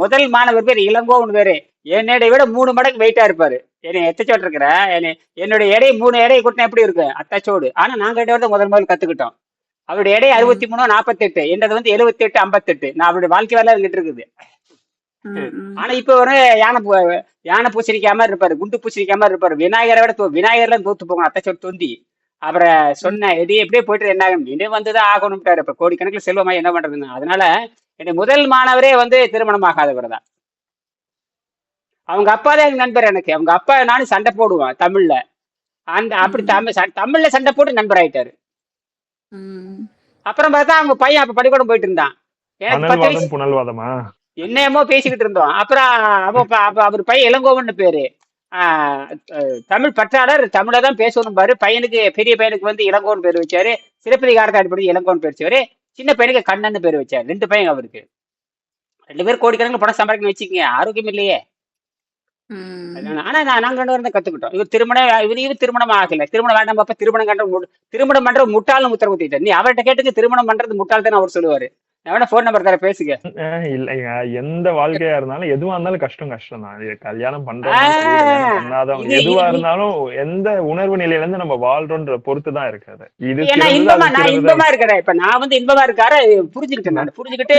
முதல் மாணவர் பேர் இளங்கோன்னு பேரு என்னோட விட மூணு மடங்கு வெயிட்டா இருப்பாரு. என்னை எத்தச்சோட்டு இருக்கிற என்னை என்னுடைய எடை மூணு எடை கூட்டினா எப்படி இருக்கு? அத்தச்சோடு. ஆனா நாங்க ரெண்டு பேரும் முதல் முதல் கத்துக்கிட்டோம். அவருடைய எடை அறுபத்தி மூணு நாற்பத்தெட்டு என்னது வந்து எழுபத்தி எட்டு ஐம்பத்தெட்டு. நான் அவருடைய வாழ்க்கை வரலாறு கிட்ட இருக்குது. ஆனா இப்ப ஒரு யானை யானை பூசணிக்கா மாதிரி இருப்பாரு குண்டு பூசணிக்கா மாதிரி இருப்பாரு. விநாயகரை விட விநாயகர்லாம் தோத்து போகணும் அத்தச்சோடு தொந்தி அப்புறம் சொன்ன இது எப்படியே போயிட்டு என்ன ஆகும் இது வந்துதான் ஆகணும்ட்டாரு. இப்ப கோடிக்கணக்கில் செல்வமா என்ன பண்றதுன்னு. அதனால என்னுடைய முதல் மாணவரே வந்து திருமணம் ஆகாதவர் தான் அவங்க அப்பா தான் எங்க நண்பர் எனக்கு. அவங்க அப்பா நானும் சண்டை போடுவேன் தமிழ்ல. அந்த அப்படி தமிழ் தமிழ்ல சண்டை போட்டு நண்பர் ஆயிட்டாரு. அப்புறம் பார்த்தா அவங்க பையன் அப்ப பள்ளிக்கூடம் போயிட்டு இருந்தான். எனக்கு பத்து வயசு அனல்வாதம் புனல்வாதமா? என்னமோ பேசிக்கிட்டு இருந்தோம். அப்புறம் அவ அவர் பையன் இளங்கோவன் பேரு. தமிழ் பற்றாளர் தமிழ தான் பேசணும் பாரு. பையனுக்கு பெரிய பையனுக்கு வந்து இளங்கோவன் பேர் வச்சாரு. சிலப்பதிகாரத்தை அடிப்படை இளங்கோவன் பேர் வச்சாரு. சின்ன பையனுக்கு கண்ணன் பேர் வச்சாரு. ரெண்டு பையன் அவருக்கு. ரெண்டு பேரும் கோடிக்கணக்கில் பணம் சம்பாதிக்கணும் வச்சுக்கங்க. ஆரோக்கியம் இல்லையே. ஆனா நான் நாங்க ரெண்டு பேரும் கத்துக்கிட்டோம். இவர் திருமணம் இவர் இவர் திருமணம் ஆகல. திருமணம் வேண்டாம் அப்ப திருமணம் கண்ட திருமணம் பண்ற முட்டாள்னு உத்தரவு நீ அவர்கிட்ட கேட்டுக்கு திருமணம் பண்றது முட்டாள் தான் அவர் சொல்லுவாரு. வேணா ஃபோன் நம்பர் தர பேசுங்க. இல்லைங்க எந்த வாழ்க்கையா இருந்தாலும் எதுவா இருந்தாலும் கஷ்டம் கஷ்டம் தான். கல்யாணம் இது எதுவா இருந்தாலும் எந்த உணர்வு நிலையில இருந்து நம்ம வாழ்றோன்ற பொறுத்து தான் இருக்காது. இது இன்பமா நான் இன்பமா இருக்கிறேன். இப்ப நான் வந்து இன்பமா இருக்காரு புரிஞ்சுக்கிட்டேன் நான். புரிஞ்சுக்கிட்டு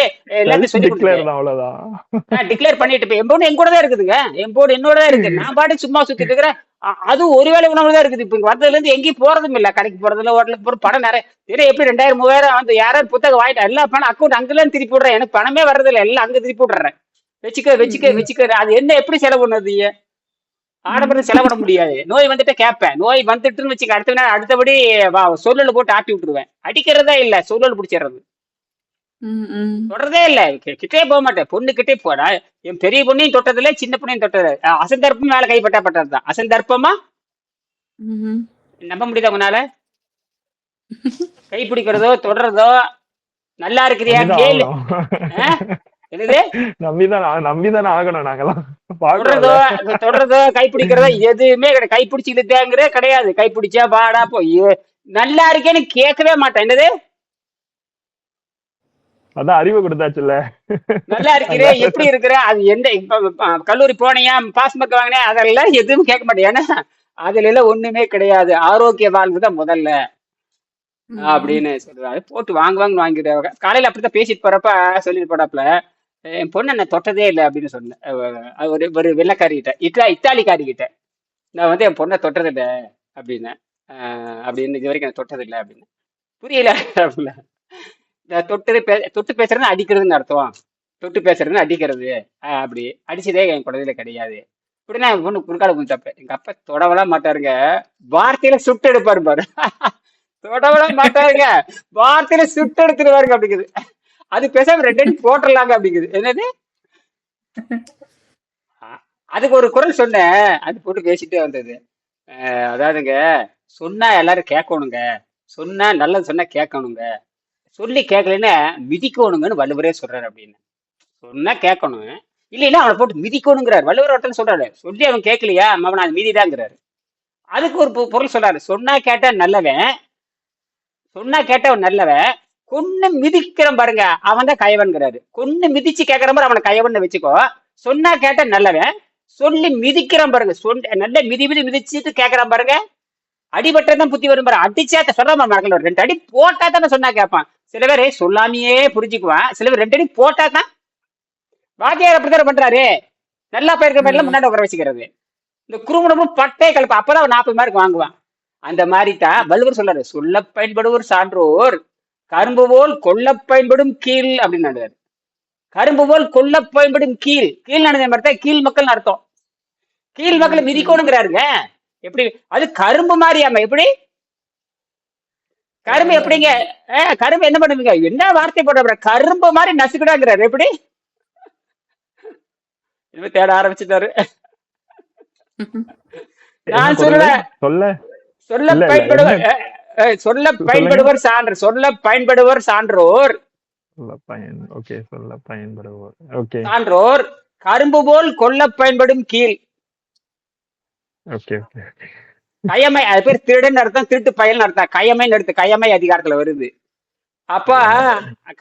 செல்ஃப் சொல்லி டிக்ளேர் தான் அவ்வளவுதான். டிக்ளேர் பண்ணிட்டு இப்ப என் பொண்ணு என் கூட தான் இருக்குதுங்க. என் பொண்ணு என்னோட தான் இருக்கு. நான் பாட்டு சும்மா சுத்திட்டு இருக்கிறேன். அது ஒருவேளை உணவு தான் இருக்குது. இப்ப இங்க இருந்து எங்கேயும் போறதும் இல்ல. கடைக்கு போறது இல்ல ஹோட்டலுக்கு போற படம் நிறைய. தெரியல எப்படி ரெண்டாயிரம் மூவாயிரம் வந்து யாராவது புத்தகம் வாங்கிட்டு எல்லா பணம் அக்கௌண்ட் அங்கெல்லாம் திருப்பி விடுறேன். எனக்கு பணமே வர்றது இல்ல. எல்லாம் அங்க திருப்பி விடுறேன் வச்சுக்க வச்சுக்க வச்சுக்க. அது என்ன எப்படி செலவு பண்ணது? ஆடம்பரம் செலவு பண்ண முடியாது. நோய் வந்துட்டு கேட்பேன். நோய் வந்துட்டுன்னு வச்சுக்க அடுத்த அடுத்தபடி சொல்லல போட்டு ஆட்டி விட்டுருவேன். அடிக்கிறதா இல்ல. சொல்லல் பிடிச்சிடுறது. தொடர்றதே இல்ல. கிட்டே போக மாட்டேன். பொண்ணு கிட்டே போனா என் பெரிய பொண்ணையும் தொட்டதில்ல சின்ன பொண்ணையும் தொட்டது அசந்தர்ப்பம் மேல கைப்பட்டா பட்டதுதான் அசந்தர்ப்பமா. நம்ப முடியுதா உங்களால கை பிடிக்கிறதோ தொடர்றதோ நல்லா இருக்கிறியா? கேளு? என்னது? நம்பிதான் நம்பிதானே ஆகணும் நாங்கெல்லாம். தொடர்றதோ தொடர்றதோ கை பிடிக்கிறதோ எதுவுமே கிடையாது. கை பிடிச்சிக்கிட்டேங்கிற கிடையாது. கை பிடிச்சா பாடா போ ஏ- நல்லா இருக்கேன்னு கேட்கவே மாட்டேன். என்னது? அதான் அறிவு கொடுத்தாச்சுல்ல. நல்லா இருக்கிறே எப்படி இருக்கிற அது எந்த கல்லூரி போனியா பாஸ் மார்க் வாங்கினே அதெல்லாம் எதுவும் கேட்க மாட்டேன். ஏன்னா அதுல எல்லாம் ஒண்ணுமே கிடையாது. ஆரோக்கிய வாழ்வு தான் முதல்ல. அப்படின்னு சொல்றாரு. போட்டு வாங்குவாங்க வாங்கிட்டு காலையில அப்படித்தான் பேசிட்டு போறப்ப சொல்லிட்டு போறாப்புல என் பொண்ணு என்ன தொட்டதே இல்லை அப்படின்னு சொன்னேன். ஒரு ஒரு வெள்ளக்காரிகிட்ட. இட்டா இத்தாலிக்காரி கிட்ட நான் வந்து என் பொண்ணை தொட்டதில்லை அப்படின்னேன் அஹ் அப்படின்னு இது வரைக்கும் தொட்டதில்லை அப்படின்னு. புரியல. அப்படின்னா தொட்டு பே தொட்டு பேசுறதுன்னு அடிக்கிறதுன்னு அர்த்தம். தொட்டு பேசுறதுன்னு அடிக்கிறது. அப்படி. அடிச்சதே என் குழந்தையில கிடையாது. இப்படின்னா என் பொண்ணு குறுக்கால குஞ்சப்ப எங்க அப்பா தொடவலாம் மாட்டாருங்க. வார்த்தையில சுட்டு எடுப்பாரு பாரு. தொடவலாம் மாட்டாருங்க. வார்த்தையில சுட்டு எடுத்துருவாருங்க அப்படிங்குது. அது பேசாம ரெண்டு அடி போட்டுடலாங்க அப்படிங்குது. என்னது? அதுக்கு ஒரு குரல் சொன்னேன். அது போட்டு பேசிட்டே வந்தது. அதாவதுங்க சொன்னா எல்லாரும் கேட்கணுங்க. சொன்னா நல்லது சொன்னா கேட்கணுங்க. சொல்லி கேட்கலன்னா மிதிக்கணுங்கன்னு வள்ளுவரே சொல்றாரு அப்படின்னு. சொன்னா கேட்கணும் இல்லைன்னா அவனை போட்டு மிதிக்கணுங்கிறார். வள்ளுவர் ஒருத்தன் சொல்றாரு. சொல்லி அவன் கேட்கலையா அவன் அது மிதிதாங்கிறாரு. அதுக்கு ஒரு பொ- பொருள் சொல்றாரு. சொன்னா கேட்டா நல்லவன். சொன்னா கேட்டவன் நல்லவன். கொன்னு மிதிக்கிறான் பாருங்க அவன் தான் கயவன்கிறாரு கொன்னு மிதிச்சு கேட்கற மாதிரி அவனை கயவன் வச்சுக்கோ. சொன்னா கேட்டா நல்லவன். சொல்லி மிதிக்கிறான் பாருங்க. சொல் நல்ல மிதி மிதி மிதிச்சுட்டு கேட்கறான் பாருங்க. அடிபட்டதான் புத்தி வரும் பாரு. அடிச்சா சொல்ல மக்கள் ரெண்டு அடி போட்டா தானே சொன்னா கேட்பான். சில பேர் சொல்லாமையே புரிஞ்சுக்குவான். சில பேர் ரெண்டு அடி போட்டா தான் வாத்தியார் அப்படித்தானே பண்றாரு? நல்லா போயிருக்கிற மாதிரி முன்னாடி உட்கார வச்சுக்கிறது. இந்த குறுமுடமும் பட்டே கலப்பு அப்பதான் நாற்பது மார்க் வாங்குவான். அந்த மாதிரி தான் வள்ளுவர் சொல்றாரு. சொல்ல பயன்படுவோர் சான்றோர் கரும்பு போல் கொல்ல பயன்படும் கீழ் அப்படின்னு கரும்பு போல் கொல்ல பயன்படும் கீழ். கீழ் நடந்த மாதிரி தான் கீழ் மக்கள் அர்த்தம். கீழ் மக்களை மிதிக்கணுங்கிறாருங்க. எப்படி? அது கரும்பு மாதிரியாம எப்படி? கரும்பு எப்படிங்க? கரும்பு என்ன பண்ணுவீங்க? என்ன வார்த்தை போடுற கரும்பு மாதிரி நசுக்கிடாங்கிறாரு எப்படி? இனிமே தேட ஆரம்பிச்சுட்டாரு. நான் சொல்ல. சொல்ல இல்ல, பயன்படுவர். சொல்ல பயன்படுவர் சான்று. சொல்ல பயன்படுவர் சான்றோர். சொல்ல பயன் ஓகே சொல்ல பயன்படுவோர். ஓகே. சான்றோர். கரும்பு போல் கொல்ல பயன்படும் கீழ். Okay okay. கயமை அது பேர் திருடன் அர்த்தம் திருட்டு பயல்னு அர்த்தம் கயமைன்னு எடுத்து கயமை அதிகாரத்துல வருது. அப்ப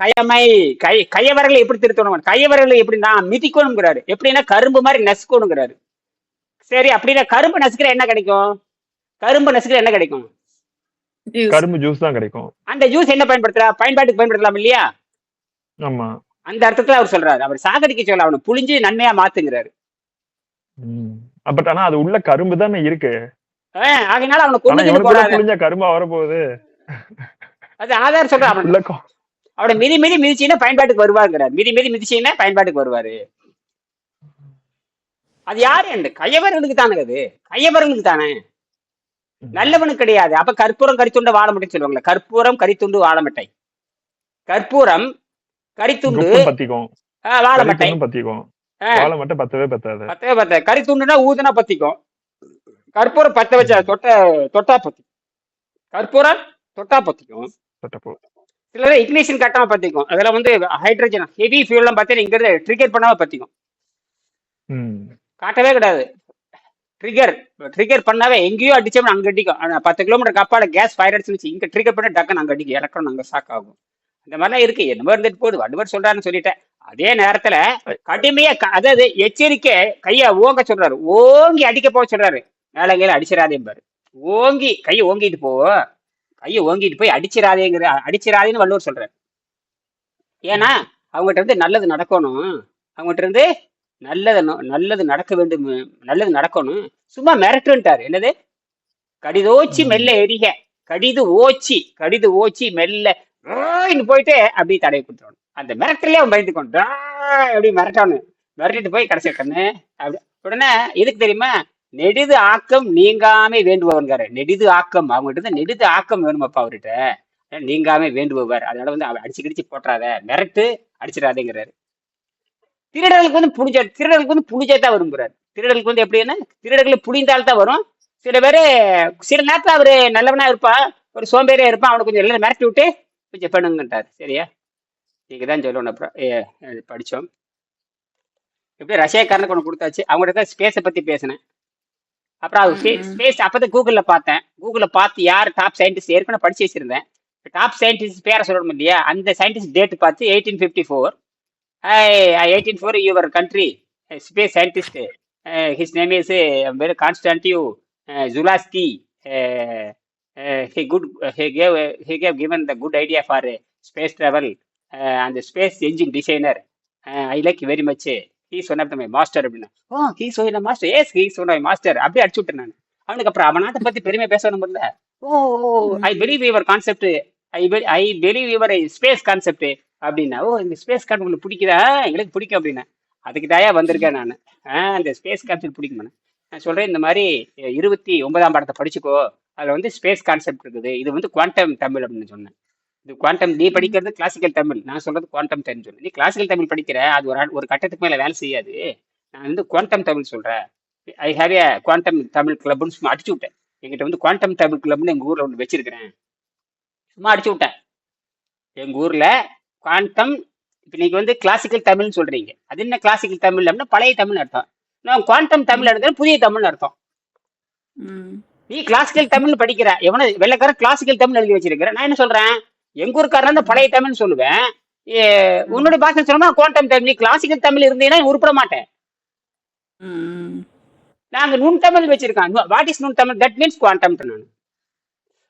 கையமை கை கையவரலை எப்படி திருத்தணும் கையவரலை எப்படின்னா மிதிக்கணுங்கிறாரு எப்படின்னா கரும்பு மாதிரி நசுக்கணுங்கிறாரு. சரி அப்படின்னா கரும்பு நசுக்கிற என்ன கிடைக்கும்? கரும்பு நசுக்கிற என்ன கிடைக்கும். கரும்பு ஜூஸ் தான் கிடைக்கும். அந்த ஜூஸ் என்ன பயன்படுத்துறா? பயன்பாட்டுக்கு பயன்படுத்தலாம் இல்லையா? ஆமா. அந்த அர்த்தத்துல அவர் சொல்றாரு. அவர் சாகடிக்க சொல்ல அவனை புளிஞ்சு நன்மையா மாத்துங்கிறாரு. பட் ஆனா அது உள்ள கரும்பு தானே இருக்கு. ஆகையினால அவனை கொண்டு கரும்பா வரப்போகுது. அது ஆதார் சொல்றான் அவன். அவனை மிதி மிதி மிதிச்சீங்கன்னா பயன்பாட்டுக்கு வருவாருங்கிறார். மிதி மிதி மிதிச்சீங்கன்னா பயன்பாட்டுக்கு வருவாரு. அது யாரு? என்று கையவர்களுக்கு தானே அது. கையவர்களுக்கு தானே. நல்லவனுக்கு கிடையாது. அப்ப கற்பூரம் கரித்துண்டு வாழமட்டை சொல்லுவாங்களே. கற்பூரம் கரித்துண்டு வாழமட்டை கற்பூரம் கரித்துண்டு வாழமட்டை பத்திக்கும். வாழை மட்டும் பத்தவே பத்தாது. பத்தவே பத்த கரித்துண்டுனா ஊதுனா பத்திக்கும். கற்பூரம் பத்த வச்சா தொட்ட தொட்டா பத்தி கற்பூரம் தொட்டா பத்திக்கும். சிலர் இக்னிஷன் கட்டாம பத்திக்கும். அதுல வந்து ஹைட்ரஜன் ஹெவி ஃபியூல்லாம் பார்த்தீங்கன்னா இங்க இருந்து ட்ரிகர் பண்ணாம பத்திக்கும். காட்டவே கிடையாது ட்ரிகர் ட்ரிகர் பண்ணாவே எங்கேயோ அடிச்சோம்னா அங்க அடிக்கும். பத்து கிலோமீட்டர் அப்பால கேஸ் ஃபயர் அடிச்சு இங்க ட்ரிகர் பண்ண டக்குன்னு அங்க அடிக்கும். எலக்ட்ரான் அங்க ஷாக் ஆகும். இந்த மாதிரிலாம் இருக்கு. என்னமோ இருந்துட்டு போகுது. வடுவர் சொல்றாருன்னு சொல்லிட்டேன். அதே நேரத்துல கடுமையா அதாவது எச்சரிக்கை கைய ஓங்க சொல்றாரு. ஓங்கி அடிக்க போக சொல்றாரு. மேல கீழே அடிச்சிடாதேம்பாரு ஓங்கி கையை ஓங்கிட்டு போ. கையை ஓங்கிட்டு போய் அடிச்சிடாதேங்கிற அடிச்சிடாதேன்னு வள்ளுவர் சொல்றாரு. ஏன்னா அவங்ககிட்ட இருந்து நல்லது நடக்கணும். அவங்ககிட்ட இருந்து நல்லது நல்லது நடக்க வேண்டும் நல்லது நடக்கணும். சும்மா மிரட்டுன்ட்டாரு. என்னது? கடிதோச்சி. மெல்ல எரிக. கடிது ஓச்சி கடிது ஓச்சி மெல்ல போயிட்டு அப்படியே தடவை கொடுத்துடணும். அந்த மிரட்டலே அவன் பயந்து கொண்டான் அப்படி மிரட்டானு. மிரட்டிட்டு போய் கடைசி கண்ணு அப்படி. உடனே எதுக்கு தெரியுமா? நெடிது ஆக்கம் நீங்காமே வேண்டுபவன்காரு. நெடிது ஆக்கம் அவங்ககிட்ட தான் நெடிது ஆக்கம் வேணுமாப்பா அவர்கிட்ட. நீங்காமே வேண்டுபவர். அதனால வந்து அவன் அடிச்சு கிடிச்சு போட்டுறாத. மிரட்டு அடிச்சிடாதேங்கிறாரு. திருடர்களுக்கு வந்து புளிஞ்ச திருடர்களுக்கு வந்து புளிஞ்சா தான் வருங்கிறார் திருடர்களுக்கு வந்து எப்படின்னா திருடர்களை புளிந்தால் தான் வரும். சில பேர் சில நேரத்தில் அவரு நல்லவனா இருப்பான் ஒரு சோம்பேறியா இருப்பான் அவனை கொஞ்சம் எல்லாம் மிரட்டி விட்டு கொஞ்சம் பண்ணுங்கன்ட்டார் சரியா? நீங்க தான் சொல்லணும் படிச்சோம். எப்படி ரஷ்யாக்காரனுக்கு ஒன்று கொடுத்தாச்சு. அவங்கள்ட்ட தான் ஸ்பேஸை பத்தி பேசினேன். அப்புறம் அது. ஸ்பேஸ் அப்பதான் கூகுள்ல பார்த்தேன். கூகுள்ல பார்த்து யார் டாப் சயின்டிஸ்ட் ஏற்கனவே படிச்சு வச்சிருந்தேன். டாப் சயின்டிஸ்ட் பேரை சொல்லணும் இல்லையா? அந்த சயின்டிஸ்ட் டேட் பார்த்து eighteen fifty four eighteen four your country space scientist his name is very Konstantin Tsiolkovsky. he good he gave he gave given the good idea for uh, space engine designer. uh, i like very much. He is one of the my master அப்படின்னா. ஓ. Yes he is one of my master. அப்படியே அடிச்சு விட்டேன் நான். அவனுக்கு அப்புறம் அவன் நாட்டை பத்தி பெருமையா பேசணும் இல்ல. ஓ I believe your concept I I believe your space concept அப்படின்னா ஓ இந்த ஸ்பேஸ் கான்செப்ட் உங்களுக்கு பிடிக்குதா? எங்களுக்கு பிடிக்கும் அப்படின்னா. அதுக்கு தாயா வந்திருக்கேன் நான். அந்த ஸ்பேஸ் கான்செப்ட் பிடிக்குமா நான் சொல்றேன் இந்த மாதிரி இருபத்தி ஒன்பதாம் பாடத்தை படிச்சுக்கோ. அதுல வந்து ஸ்பேஸ் கான்செப்ட் இருக்குது. இது வந்து குவாண்டம் தமிழ் அப்படின்னு சொன்னேன். இது குவாண்டம் நீ படிக்கிறது கிளாசிக்கல் தமிழ் நான் சொல்றது குவாண்டம் தமிழ் சொல்லு. நீ கிளாசிக்கல் தமிழ் படிக்கிற அது ஒரு ஒரு கட்டத்துக்கு மேல வேலை செய்யாது. நான் வந்து குவாண்டம் தமிழ் சொல்றேன். I have a quantum Tamil கிளப்னு சும்மா அடிச்சு விட்டேன். எங்கிட்ட வந்து குவாண்டம் தமிழ் கிளப்னு எங்க ஊர்ல ஒன்று வச்சிருக்கிறேன். சும்மா அடிச்சு விட்டேன். எங்க ஊர்ல குவாண்டம் இப்போ நீங்க வந்து கிளாசிக்கல் தமிழ்னு சொல்றீங்க. அது என்ன கிளாசிக்கல் தமிழ் அப்படின்னா பழைய தமிழ் அர்த்தம். நான் குவாண்டம் தமிழ் எடுத்தா புதிய தமிழ் அர்த்தம். நீ கிளாசிக்கல் தமிழ் படிக்கிற எவன வெள்ளக்காரன் கிளாசிக்கல் தமிழ் எழுதி வச்சிருக்கிற. நான் என்ன சொல்றேன்? எங்க ஊருக்காரன் தான் பழைய தமிழ் சொல்லுவேன். உன்னுடைய பாஷை சொன்னா குவாண்டம் தமிழ் நீ கிளாசிக்கல் தமிழ் இருந்தீங்கன்னா உருப்பட மாட்டேன். நாங்க நுண் தமிழ் வச்சிருக்கோம் வாட் இஸ் நுண் தமிழ்? தட் மீன்ஸ் குவாண்டம் நான்.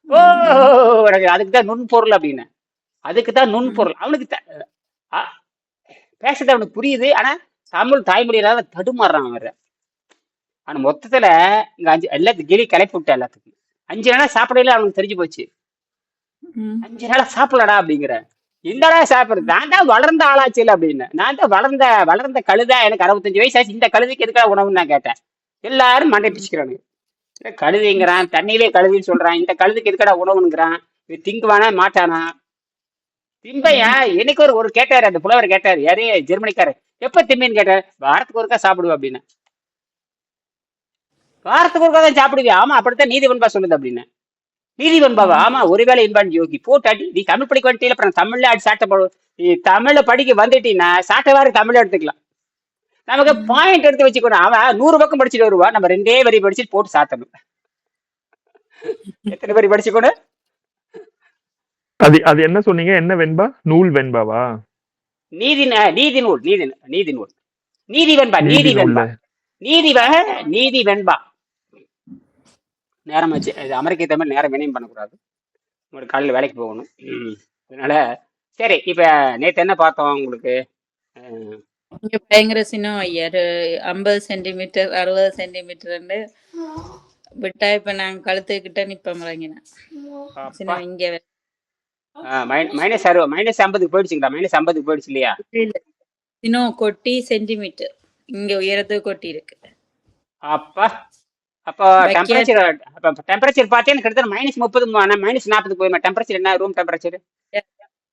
ஓ எனக்கு அதுக்கு தான் நுண்பொருள் அப்படின்னு. அதுக்கு தான் நுண்பொருள் அவனுக்கு பேசுறது அவனுக்கு புரியுது. ஆனா தமிழ் தாய்மொழியிலாத தடுமாறுறான் வேற. ஆனா மொத்தத்துல இங்க அஞ்சு எல்லாத்துக்கும் கிளி கிளப்பி விட்டேன் எல்லாத்துக்கும். அஞ்சு நாளா சாப்பிடல அவனுக்கு தெரிஞ்சு போச்சு. அஞ்சு நாளா சாப்பிடலடா அப்படிங்கிற. இந்தடா சாப்பிடுறது நான் தான் வளர்ந்த ஆளாச்சு அப்படின்னு. நான் தான் வளர்ந்த வளர்ந்த கழுதா. எனக்கு அறுபத்தஞ்சு வயசு ஆச்சு. இந்த கழுதைக்கு எதுக்காக உணவுன்னு நான் கேட்டேன். எல்லாரும் மண்டை பிடிச்சிக்கிறானுங்க இல்ல, கழுதைங்கிறான். தண்ணியிலே கழுதின்னு சொல்றான். இந்த கழுதுக்கு எதுக்கடா உணவுங்கிறான் இது திங்குவானா மாட்டானா? திம்பையா எனக்கு ஒரு ஒரு கேட்டாரு. அந்த புலவர் கேட்டாரு. யாரு? ஜெர்மனிக்காரு எப்ப திம்பின்னு கேட்டாரு? வாரத்துக்கு ஒருக்கா சாப்பிடுவோம் அப்படின்னு. வாரத்துக்கு ஒருக்கா தான் சாப்பிடுவியா? ஆமா அப்படித்தான் நீதிபன்பா சொல்லுது அப்படின்னு. நீதிபன்பாவா ஆமா ஒருவேளை இன்பான் யோகி. போட்டு அடி நீ தமிழ் படிக்க வந்துட்டீல அப்புறம் தமிழ்ல அடி சாட்டை போடு நீ தமிழ்ல படிக்க வந்துட்டீங்கன்னா சாட்டை வாரி தமிழ்ல எடுத்துக்கலாம். நமக்கு பாயிண்ட் எடுத்து வச்சுக்கணும். அவன் நூறு பக்கம் படிச்சுட்டு வருவா நம்ம ரெண்டே வரி படிச்சுட்டு போட்டு சாத்தணும். எத்தனை வரி படிச்சுக்கணும்? அது அது என்ன சொன்னீங்க? என்ன வெண்பா? நூல் வெண்பாவா? நீதி நீதி நூல் நீதி நீதி நூல். நீதி வெண்பா நீதி வெண்பா. நீதி நீதி வெண்பா. நேரம் ஆச்சு இது அமெரிக்க தமிழ் நேரம் வினையும் பண்ணக்கூடாது. உங்களுக்கு காலையில் வேலைக்கு போகணும். ம். அதனால சரி இப்ப நேத்து என்ன பார்த்தோம் உங்களுக்கு? பயங்கர சின்னம் ஐயா ஐம்பது சென்டிமீட்டர் அறுபது சென்டிமீட்டர் விட்டா இப்ப நாங்க கழுத்துக்கிட்ட நிப்போம் சின்னம் இங்க மைனஸ் அறுபது மைனஸ் ஐம்பதுக்கு போயிடுச்சுங்களா? மைனஸ் ஐம்பதுக்கு போயிடுச்சு இல்லையா? இல்ல. சின்னம் கொட்டி சென்டிமீட்டர். இங்க உயரத்துக்கு கொட்டி இருக்கு. அப்பா. அப்போ டெம்பரேச்சர் டெம்பரேச்சர் பார்த்தீங்கன்னா கிட்டத்தட்ட மைனஸ் முப்பது மைனஸ் நாற்பது போயுமா டெம்பரேச்சர் என்ன? ரூம் டெம்பரேச்சர்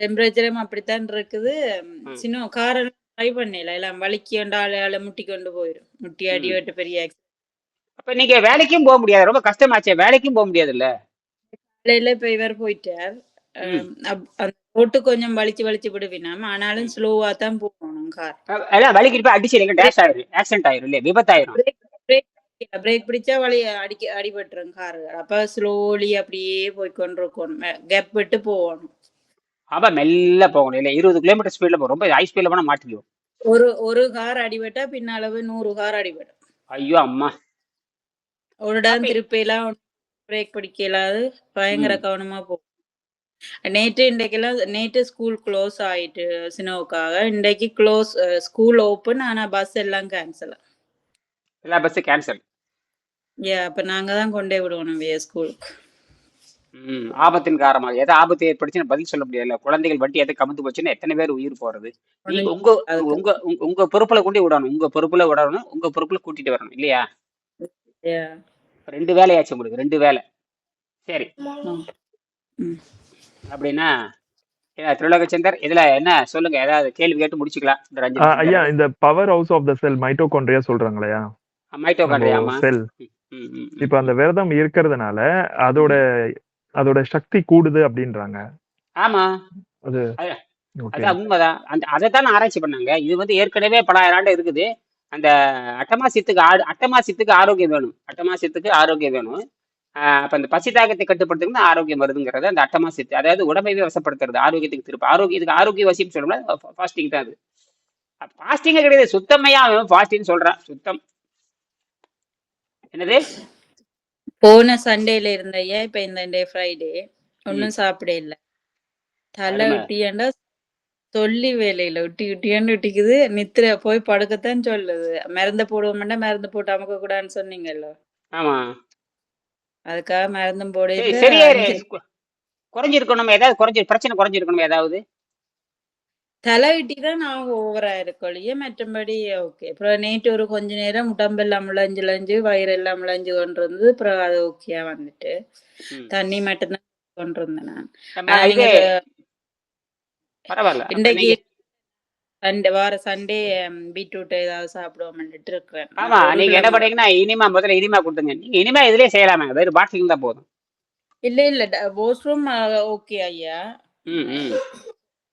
டெம்பரேச்சரும் அப்படித்தான் இருக்குது. சின்ன கார் ட்ரை பண்ணல எல்லாம் வலிக்கு கொண்டு முட்டி கொண்டு போயிடும் முட்டி அடி. வெட்டு பெரிய. அப்ப நீங்க வேலைக்கும் போக முடியாது. ரொம்ப கஷ்டமாச்சே. வேலைக்கும் போக முடியாதுல்ல? காலையில இப்ப இவர் போயிட்டார். ரோட்டு கொஞ்சம் வலிச்சு வலிச்சு விடுவினாம். ஆனாலும் ஸ்லோவா தான் போகணும் கார். எல்லாம் வலிக்கிட்டு போய் அடிச்சிருங்க டேஷ் ஆயிரும் ஆக்சிடென்ட் ஆயிரும் இல்லையா? விபத்தாயிரும். பிரேக் பிடிச்சா வலி அடிக்க அடிபட்டுரும் கார் அப்ப ஸ்லோலி அப்படியே போய் கொண்டிருக்கணும் கேப் விட்டு போகணும். அப்ப மெல்ல போகணும். இல்ல இருபது கிலோமீட்டர் ஸ்பீட்ல போகும் ரொம்ப ஹை ஸ்பீட்ல போனா மாட்டிக்குவோம் ஒரு ஒரு கார் அடிபட்டா பின்னால போய் நூறு கார் அடிபடும். ஐயோ அம்மா. ஒரு இடம் அப்ப திருப்பிலாம் பிரேக் பிடிக்கலாது. பயங்கர. கவனமா போகும் நேற்று இன்றைக்கெல்லாம் நேற்று ஸ்கூல் க்ளோஸ் ஆயிட்டு சினோவுக்காக. இன்றைக்கு க்ளோஸ் ஸ்கூல் ஓப்பன் ஆனா பஸ் எல்லாம் கேன்சல் எல்லா பஸ்ஸும் கேன்சல் ஏ அப்ப நாங்க தான் கொண்டே விடுவோம் வே ஸ்கூலுக்கு ம் ஆபத்தின் காரணமாக. எதை ஆபத்து ஏற்படுச்சுன்னு பதில் சொல்ல முடியல. குழந்தைகள் வண்டி எதை கமுந்து போச்சுன்னா எத்தனை பேர் உயிர் போறது? நீங்க உங்க உங்க உங்க- உங்க பொறுப்புல கொண்டு விடணும். உங்க பொறுப்புல விடணும். உங்க பொறுப்புல கூட்டிட்டு வரணும். இல்லையா. ரெண்டு வேலையாச்சு உங்களுக்கு. ரெண்டு வேலை. சரி. ம். அப்படின்னா ஏன்னா, திருலோகச்சந்தர் இதுல என்ன சொல்லுங்க? ஏதாவது கேள்வி கேட்டு முடிச்சுக்கலாம். இந்த அஞ்சு நிமிஷம் ஐயா இந்த powerhouse of the cell mitochondria சொல்றாங்க இல்லையா மைட்டோகாண்ட்ரியா நம்ம ஆமா. செல் இப்ப அந்த விரதம் இருக்கிறதுனால அதோட அதோட சக்தி கூடுது அப்படின்றாங்க. ஆமா. அது உண்மைதான். அந்த அதை தான் ஆராய்ச்சி பண்ணாங்க. இது வந்து ஏற்கனவே பல ஆயிரம் ஆண்டு இருக்குது. அந்த அட்டமாசித்துக்கு ஆடு அட்டமாசித்துக்கு ஆரோக்கியம் வேணும். அட்டமாசித்துக்கு ஆரோக்கியம் வேணும். அப்ப அந்த பசி தாகத்தை கட்டுப்படுத்துறது ஆரோக்கியம் வருதுங்கிறது அந்த அட்டமாசித்து அதாவது உடம்பையே வசப்படுத்துறது ஆரோக்கியத்துக்கு திருப்ப ஆரோக்கியத்துக்கு ஆரோக்கிய வசியம் சொல்லணும்னா ஃபாஸ்டிங் தான் அது. ஃபாஸ்டிங்கே கிடையாது. சுத்தமையா ஃபாஸ்டிங் சொல்றான். சுத்தம். என்னது? போன சண்டேல இருந்த ஐயா இப்ப இந்த டே ஃப்ரைடே? ஒன்னும் சாப்பிட இல்ல. தலை விட்டியாண்டா சொல்லி வேலையில விட்டி விட்டியாண்டு விட்டிக்குது நித்திர போய் படுக்கத்தான் சொல்லுது. மருந்து போடுவோம்னா மருந்து போட்டு அமுக்க கூடாதுன்னு சொன்னீங்கல்ல? ஆமா. அதுக்காக மருந்தும் போடையில சரியா குறைஞ்சிருக்கணும் ஏதாவது குறைஞ்சி பிரச்சனை குறைஞ்சிருக்கணும் ஏதாவது. தலை விட்டி தான் நான் ஓவரா இருக்கொழிய மற்றபடி ஓகே. அப்புறம் நேற்று ஒரு கொஞ்ச நேரம் உடம்பெல்லாம் முளைஞ்சு லஞ்சு வயிறெல்லாம் முளைஞ்சு கொண்டு இருந்தது அப்புறம் அது ஓகேயா வந்துட்டு. தண்ணி மட்டும்தான் கொண்டு இருந்தேன் நான் நீங்க சண்டே வார சண்டே பீட்ரூட் ஏதாவது சாப்பிடுவோம்னுட்டு இருக்கிறேன். ஆமா நீங்க என்ன பண்ணீங்கன்னா இனிமா முதல்ல இனிமா கொடுத்துங்க நீங்க இனிமா இதுலயே செய்யலாமே வெறும் பாட்டிலிங் தான் போதும். இல்ல இல்ல. வாஷ்ரூம் ஓகே ஐயா.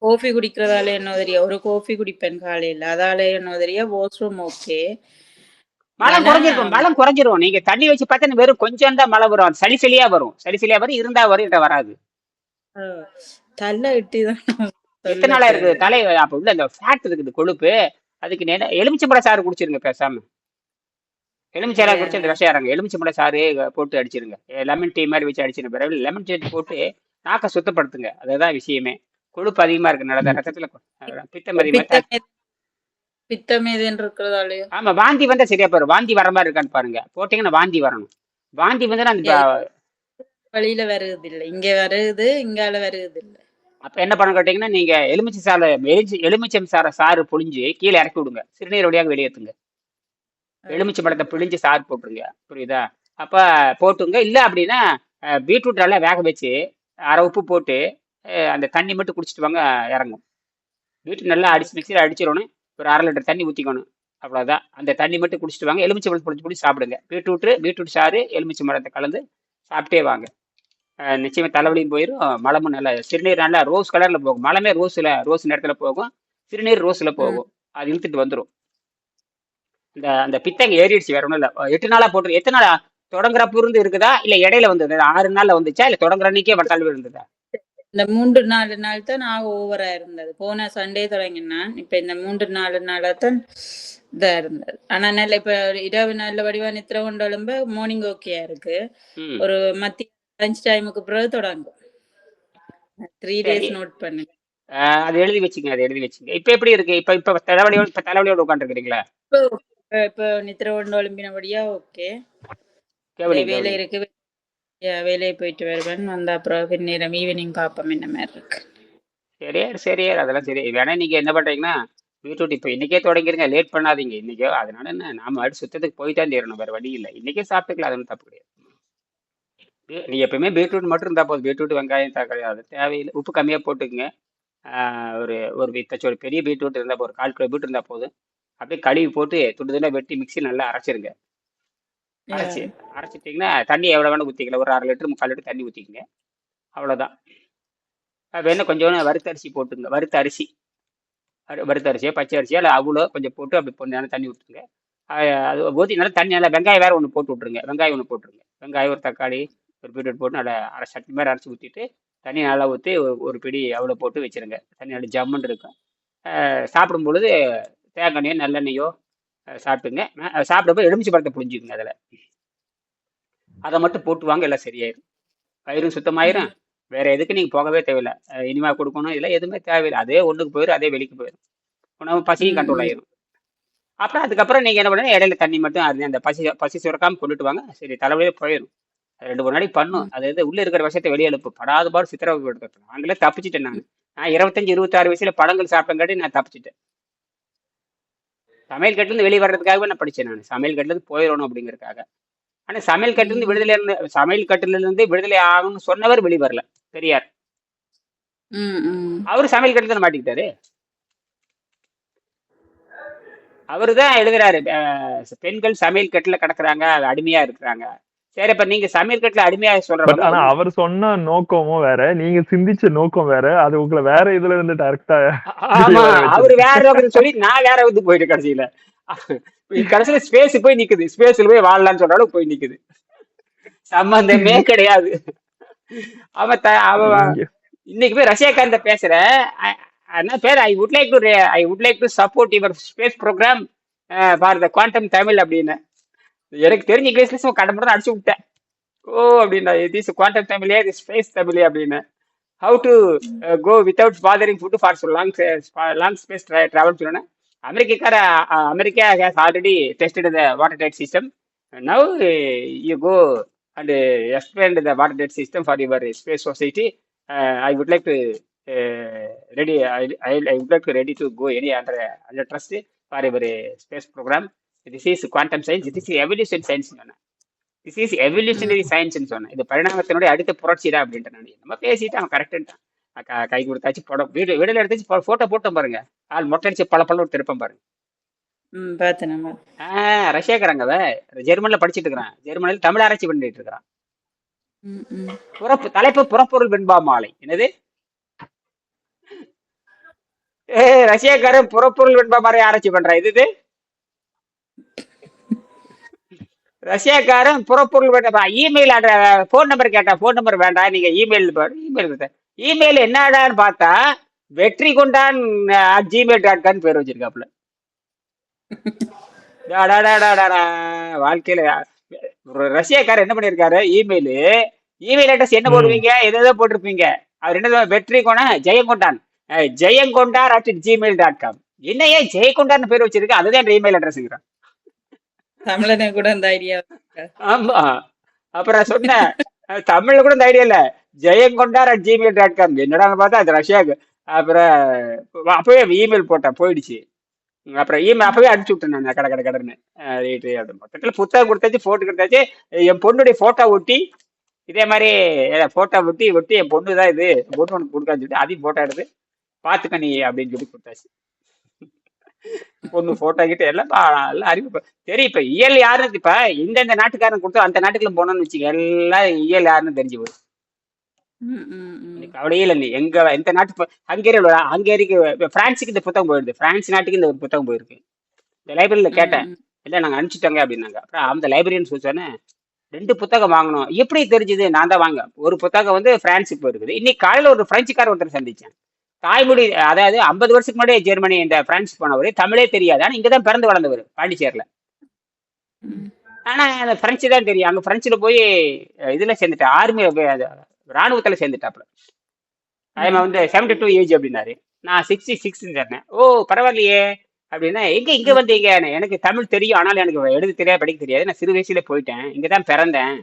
காஃபி குடிக்கிறதால என்ன தெரியும் ஒரு காஃபி குடிப்பேன் காலையில. அதால என்ன தெரியும் வாஷ்ரூம் ஓகே மழை குறைஞ்சிருக்கும் மழை குறைஞ்சிரும். நீங்க தண்ணி வச்சு பார்த்தா வெறும் கொஞ்சம் தான் மழை வரும். சளி சளியா வரும். சளி சளியா வரும் இருந்தா வரும் வராது. தலை இட்டி தான் எத்தனை நாளா இருக்குது? தலை அப்ப உள்ள இந்த ஃபேட் இருக்குது கொழுப்பு. அதுக்கு நேர எலுமிச்சம்பழ சாறு குடிச்சிருங்க பேசாம. எலுமிச்சை குடிச்சு அந்த விஷயம் இறங்க எலுமிச்சம்பழ சாறு போட்டு அடிச்சிருங்க. லெமன் டீ மாதிரி வச்சு அடிச்சிருங்க. பிறகு லெமன் டீ போட்டு நாக்கை சுத்தப்படுத்துங்க. அதுதான் விஷயமே. கொழுப்பு அதிகமா இருக்கனால ரத்தத்துல பித்தம் அதிகமா பித்தமே பித்தமேதன் இருக்கிறதாலயோ? ஆமா வாந்தி வந்தா சரியா போயிடும் வாந்தி வர மாதிரி இருக்கான்னு பாருங்க. போட்டீங்கன்னா வாந்தி வரணும். வாந்தி வந்து அந்த வழியில வருது இல்ல இங்க வருது இங்கால வருது இல்ல அப்ப என்ன பண்ண கேட்டீங்கன்னா நீங்க எலுமிச்சை சாறு எலுமிச்சை எலுமிச்சம் சார சாறு புழிஞ்சு கீழே இறக்கி விடுங்க. சிறுநீர் வழியாக வெளியேற்றுங்க. எலுமிச்சை பழத்தை பிழிஞ்சு சாறு போட்டுருங்க. புரியுதா? அப்ப போட்டுங்க. இல்ல அப்படின்னா பீட்ரூட் நல்லா வேக வச்சு அரை உப்பு போட்டு அந்த தண்ணி மட்டும் குடிச்சிட்டு வாங்க இறங்கும். வீட்டு நல்லா அடிச்சு மிக்சியில் அடிச்சிடணும். ஒரு அரை லிட்டர் தண்ணி ஊற்றிக்கணும் அவ்வளோதான் அந்த தண்ணி மட்டும் குடிச்சிட்டு வாங்க. எலுமிச்சை பழத்தை பிடிச்சி பிடிச்சி சாப்பிடுங்க. பீட்ரூட்டு பீட்ரூட் சாறு எலுமிச்சை மரத்தை கலந்து சாப்பிட்டே வாங்க. நிச்சயமாக தலைவலியும் போயிடும் மலமும் நல்லா சிறுநீர் நல்லா ரோஸ் கலரில் போகும். மலமே ரோஸில் ரோஸ் நேரத்தில் போகும். சிறுநீர் ரோஸில் போகும். அது இழுத்துட்டு வந்துடும் இந்த அந்த பித்தங்க ஏறிடுச்சு வேற ஒன்றும் இல்லை. எட்டு நாளாக போட்டு எத்தனை நாளா? தொடங்குறப்ப இருந்து இருக்குதா? இல்லை இடையில வந்தது? ஆறு நாளில் வந்துச்சா? இல்லை தொடங்குற அன்னைக்கே வட்டால் இருந்ததா? இந்த மூன்று நாலு நாள் தான் நான் ஓவரா இருந்தது. போன சண்டே தொடங்கினான் இப்ப இந்த மூன்று நாலு நாளா தான் இதா இருந்தது. ஆனா நல்ல இப்ப இரவு நல்ல வடிவா நித்திர கொண்டு எழும்ப மார்னிங் ஓகேயா இருக்கு. ஒரு மத்திய லஞ்ச் டைமுக்கு பிறகு தொடங்கும். த்ரீ டேஸ் நோட் பண்ணு. ஆஹ் அது எழுதி வச்சுங்க அது எழுதி வச்சுங்க இப்ப எப்படி இருக்கு? இப்ப இப்ப தலைவலியோட இப்ப தலைவலியோட உட்காந்துருக்கீங்களா இப்போ நித்திர கொண்டு எழும்பினபடியா ஓகே வேலை இருக்கு வேலையை போயிட்டு வருவேன். வந்த அப்புறம் பின்னேரம் ஈவினிங் பார்ப்போம் என்ன மாதிரி இருக்கு? சரியார் சரியார் அதெல்லாம் சரி. வேணா நீங்க என்ன பண்றீங்கன்னா பீட்ரூட் இப்போ இன்னைக்கே தொடங்கிருங்க. லேட் பண்ணாதீங்க. இன்னைக்கோ அதனால என்ன? நாம அடி சுத்தத்துக்கு போயிட்டே தீரணும். வேற வழி இல்லை. இன்னைக்கே சாப்பிட்டுக்கலாம். அதுவும் தப்பு கிடையாது. நீ எப்பயுமே பீட்ரூட் மட்டும் இருந்தால் போதும். பீட்ரூட் வெங்காயம் தக்காளி அது தேவையில்லை. உப்பு கம்மியாக போட்டுக்குங்க. ஒரு ஒரு வித்தச்சு ஒரு பெரிய பீட்ரூட் இருந்தால் போதும், ஒரு கால் கிலோ பீட்ரூட் இருந்தால் போதும். அப்படியே கழுவி போட்டு துண்டு துண்டாக வெட்டி மிக்ஸி நல்லா அரைச்சிருங்க. அரைச்சி அரைச்சிட்டிங்கன்னா தண்ணி எவ்வளோ வேணால் ஊற்றிக்கலாம் ஒரு அரை லிட்டர் முக்கால் லிட்டர் தண்ணி ஊற்றிக்கங்க அவ்வளோதான் வேணும் கொஞ்சம் வறுத்த அரிசி போட்டுங்க. வறுத்த அரிசி. வறு- வறுத்த அரிசியோ பச்சை அரிசியோ இல்லை அவ்வளோ கொஞ்சம் போட்டு அப்படி பொண்ணு நேரம் தண்ணி ஊற்றுங்க அது ஊற்றி நல்லா தண்ணி நல்லா வெங்காயம் வேறு ஒன்று போட்டு விட்ருங்க வெங்காயம் ஒன்று போட்டுருங்க. வெங்காயம் ஒரு தக்காளி ஒரு பீட்ரூட் போட்டு நல்லா அரை சட்னி மாதிரி அரைச்சி ஊற்றிட்டு தண்ணி நல்லா ஊற்றி ஒரு பிடி அவ்வளோ போட்டு வச்சுருங்க. தண்ணி நல்லா ஜம்முன்னு இருக்கும். சாப்பிடும் பொழுது தேங்காய் நல்லெண்ணெயோ சாப்பிட்டுங்க அஹ் சாப்பிடும்போது எலுமிச்சை பழத்தை புழிஞ்சுக்குங்க அதில். அதை மட்டும் போட்டு வாங்க எல்லாம் சரியாயிரும். வயிறும் சுத்தமாயிரும். வேற எதுக்கு நீங்க போகவே தேவையில்லை. இனிமே கொடுக்கணும். இல்லை எதுவுமே தேவையில்லை. அதே ஒண்ணுக்கு போயிடும் அதே வெளிக்கு போயிடும் உணவு பசியும் கண்ட்ரோல் ஆயிரும். அப்புறம் அதுக்கப்புறம் நீங்க என்ன பண்ணுங்க இடையில தண்ணி மட்டும் அருந்தி அந்த பசி பசி சுரக்காம கொண்டுட்டு வாங்க. சரி தலைவலியே போயிடும் அது ரெண்டு மூணு நாளைக்கு பண்ணும். அது இது உள்ள இருக்கிற விஷயத்தை வெளியே எழுப்பு படாத பாடு சித்திரவதை நாங்களே தப்பிச்சிட்டேன் நான். நான் இருபத்தஞ்சு இருபத்தாறு வயசுல பழங்கள் சாப்பிட்டங்காட்டி நான் தப்பிச்சிட்டேன். சமையல் கட்டுல இருந்து வெளியே வர்றதுக்காகவே நான் படிச்சேன் நான். சமையல் கட்டுல இருந்து போயிடணும் அப்படிங்கறதுக்காக. ஆனா சமையல் கட்டுல இருந்து விடுதலை இருந்து சமையல் கட்டுல இருந்து விடுதலை ஆகணும்னு சொன்னவர் வெளியே வரல. பெரியார். அவரு சமையல் கட்டுல மாட்டிக்கிட்டாரு? அவரு தான் எழுதுறாரு பெண்கள் சமையல் கட்டுல கிடக்குறாங்க அடிமையா இருக்கிறாங்க. சரி இப்ப நீங்க சமையல் கட்டுல அடிமையா சொல்றவங்க ஆனா அவர் சொன்ன நோக்கமும் வேற நீங்க சிந்திச்ச நோக்கம் வேற அது உங்களை வேற இதுல இருந்து டைரக்டா ஆமா அவரு வேற நோக்கத்தை சொல்லி நான் வேற வந்து போயிட்டு கடைசியில. கடைசியில ஸ்பேஸ் போய் நிக்குது. ஸ்பேஸ்ல போய் வாழலாம்னு சொல்றாலும் போய் நிக்குது. சம்பந்தமே கிடையாது. அவன் அவன் இன்னைக்கு போய் ரஷ்யாக்காரந்த பேசுற. என்ன பேர்? I would like to I would like to support your space program for the quantum Tamil அப்படின்னு. எனக்கு தெரிஞ்ச இங்கிலீஷ்ல மட்டும் அடிச்சு விட்டேன். ஓ அப்படின்னா திஸ் குவாண்டம் தமிழே இது ஸ்பேஸ் தமிழே அப்படின்னு. How to go without fathering food for long long space travel சொன்னேன் அமெரிக்கார America has already tested the watertight system now you go and explain the watertight system for your space society I would like to ready I would like to ready to go any under under trust for your space program this is quantum science this is evolution science சொன்னேன். This is evolutionary சயின்ஸ்னு சொன்னேன். இது பரிணாமத்தினுடைய அடுத்த புரட்சி தான் அப்படின்ட்டு நான் நம்ம பேசிட்டு அவன் கரெக்டுன்ட்டான் கை கொடுத்தாச்சு படம் வீடு வீடுல எடுத்தாச்சு போட்டோ போட்டோம் பாருங்க. ஆள் மொட்டை அடிச்சு பல பல திருப்பம் பாருங்க. ரஷ்யாக்காரங்க ஜெர்மன்ல படிச்சிட்டு இருக்கிறான். ஜெர்மனில தமிழ் ஆராய்ச்சி பண்ணிட்டு இருக்கிறான். புறப்பு தலைப்பு புறப்பொருள் வெண்பா மாலை. என்னது? ஏ ரஷ்யாக்காரன் புறப்பொருள் வெண்பா மாலை ஆராய்ச்சி பண்றான். இது? ரஷ்யாக்காரன் புறப்பொருள் வேண்டாம். இமெயில் ஃபோன் நம்பர் கேட்டா ஃபோன் நம்பர் வேண்டாம். நீங்க இமெயில் இமெயில் இமெயில் என்னடான்னு பார்த்தா வெற்றி கொண்டான் ஜிமெயில் டாட் காம் பேர் வச்சிருக்காப்புல. டாடாடாடாடா, வாழ்க்கையில ரஷ்யாக்காரர் என்ன பண்ணிருக்காரு? இமெயில் இமெயில் அட்ரஸ் என்ன போடுவீங்க எதோ போட்டிருப்பீங்க. அவர் என்ன வெற்றி கொண்டா Jayankondan Jayankondar at Gmail dot com என்ன ஏன் ஜெயங்கொண்டான்னு பேர் வச்சிருக்க. அதுதான் இமெயில் அட்ரஸ்ங்கிறான் தமிழனை கூட அந்த ஐடியா ஆமா. அப்புறம் சொன்னேன் தமிழ்ல கூட இந்த ஐடியா இல்ல. Jayankondar at Gmail dot com என்னடான்னு பார்த்தா அது ரஷ்யாவுக்கு. அப்புறம் அப்பவே இமெயில் போட்டேன் போயிடுச்சு. அப்புறம் இமெயில் அப்பவே அனுப்பிச்சு விட்டேன் நான் கடை கடை கடைன்னு. ரேட்டு அப்படின்னு மொத்தத்தில் புத்தகம் கொடுத்தாச்சு ஃபோட்டோ கொடுத்தாச்சு. என் பொண்ணுடைய போட்டோ ஒட்டி இதே மாதிரி போட்டோ ஒட்டி ஒட்டி என் பொண்ணு தான் இது பொண்ணு உனக்கு கொடுக்கான்னு சொல்லிட்டு அதையும் போட்டோ எடுத்து பார்த்துக்க நீ அப்படின்னு சொல்லி கொடுத்தாச்சு. பொண்ணு போட்டோ கிட்ட எல்லாம் எல்லாம் அறிவு தெரியும் இப்ப இயல் யாருன்னு இப்ப இந்தந்த நாட்டுக்காரன் கொடுத்தா அந்த நாட்டுக்குள்ள போனோம்னு வச்சுக்க எல்லாம் இயல் யாருன்னு தெரிஞ்சு போகுது ம் ம் ம். இன்னைக்கு கவலையே இல்லை நீ எங்க எந்த நாட்டு ஹங்கேரியில் ஹங்கேரிக்கு பிரான்ஸுக்கு இந்த புத்தகம் போயிடுது பிரான்ஸ் நாட்டுக்கு இந்த ஒரு புத்தகம் போயிருக்கு. இந்த லைப்ரரியில கேட்டேன். இல்லை நாங்கள் அனுப்பிச்சிட்டோங்க அப்படின்னாங்க. அப்புறம் அந்த லைப்ரரியன் சொன்னேன் ரெண்டு புத்தகம் வாங்கணும். எப்படி தெரிஞ்சது? நான் தான் வாங்க. ஒரு புத்தகம் வந்து பிரான்ஸுக்கு போயிருக்குது. இன்னைக்கு காலையில ஒரு பிரெஞ்சுக்கார ஒருத்தர் சந்திச்சேன். தாய்மொழி அதாவது ஐம்பது வருஷத்துக்கு முன்னாடி ஜெர்மனி இந்த பிரான்ஸ் போனவர். தமிழே தெரியாது. ஆனா இங்கதான் பிறந்து வளர்ந்தவர் பாண்டிச்சேரியில். ஆனால் ஆனா அந்த ஃப்ரெஞ்சு தான் தெரியும். அங்க பிரெஞ்சுல போய் இதில் இதுல சேர்ந்துட்டேன் ஆர்மி ராணுவத்துல சேர்ந்துட்டாப்ல அவன் வந்து செவன்டி டூ ஏஜ் அப்படின்னாரு. நான் சிக்ஸ்டி சிக்ஸ் சொன்னேன். ஓ பரவாயில்லையே. அப்படின்னா எங்க இங்க வந்தீங்க? எனக்கு தமிழ் தெரியும். ஆனாலும் எனக்கு எழுத தெரியாது படிக்க தெரியாது. நான் சிறு வயசுல போயிட்டேன். இங்கே தான் பிறந்தேன்.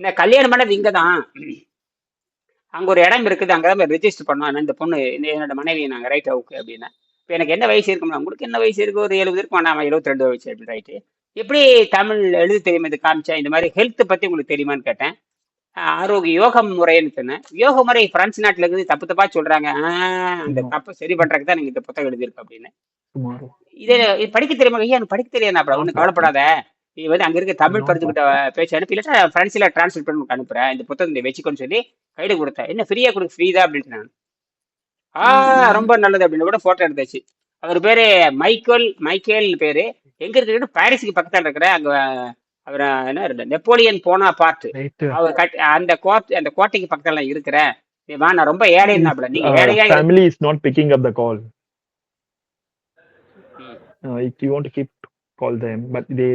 நான் கல்யாணம் பண்ணது இங்கே தான் அங்க ஒரு இடம் இருக்குது அங்கதான் ரெஜிஸ்டர் பண்ணோம் இந்த பொண்ணு என்னோட மனைவி நாங்க ரைட் ஓகே அப்படின்னா. இப்போ எனக்கு என்ன வயசு இருக்கும்னா உங்களுக்கு என்ன வயசு இருக்கு? ஒரு எழுபது இருக்கும் வேணாம் எழுபத்தி ரெண்டு வயசு அப்படி ரைட்டு எப்படி தமிழ் எழுத தெரியுமா இது காமிச்சேன் இந்த மாதிரி ஹெல்த் பத்தி உங்களுக்கு தெரியுமான்னு கேட்டேன். ஆரோக்கிய யோக முறைன்னு சொன்னேன். யோக முறை பிரான்ஸ் நாட்டுல இருக்குது. தப்பு தப்பா சொல்றாங்க. அந்த தப்பு சரி பண்றதுக்கு தான் நீங்க இந்த புத்தகம் எழுதியிருக்கு அப்படின்னு. இது படிக்க தெரியுமா? ஐயா எனக்கு படிக்க தெரியாது அப்புறம் ஒன்றும் கவலைப்படாத. நீ வந்து அங்க இருக்க தமிழ் படிச்சுக்கிட்ட பேச்சு அனுப்பி இல்லாட்டா ஃப்ரெண்ட்ஸ்ல டிரான்ஸ்லேட் பண்ணி அனுப்புறேன். இந்த புத்தகத்தை வச்சுக்கோன்னு சொல்லி கைடு கொடுத்தேன் என்ன ஃப்ரீயா கொடுக்க ஃப்ரீ தான் அப்படின்னு நான். ஆ ரொம்ப நல்லது அப்படின்னு கூட போட்டோ எடுத்தாச்சு. அவர் பேரு மைக்கேல் மைக்கேல் பேரு. எங்க இருக்கிற பாரிஸுக்கு பக்கத்துல இருக்கிற அங்க அவர் என்ன நெப்போலியன் போனா பார்ட். அவர் கட் அந்த கோட் அந்த கோட்டைக்கு பக்கத்துல இருக்கிறேன் வா நான் ரொம்ப ஏழை இருந்தாப்ல நீங்க ஏழையா not picking up the call. ம். Uh, if you want to keep call them, but they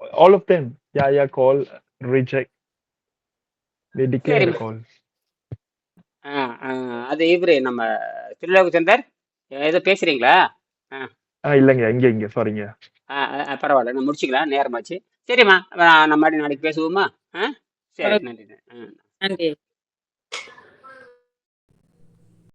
all of them, yeah, yeah, call reject. They declare the call. ஆ, ஆ, அது இவரு நம்ம திருலோக சந்தர் ஏதோ பேசுறீங்களா? ஆ. இல்லைங்க. இங்க இங்க. சாரிங்க ஆ, பரவாயில்ல. நான் முடிச்சுக்கலாம் நேரமாச்சு. சரிம்மா. ஆ, நம்ம நாளைக்கு பேசுவோமா? ஆ? சரி நன்றி. ஆ. நன்றி.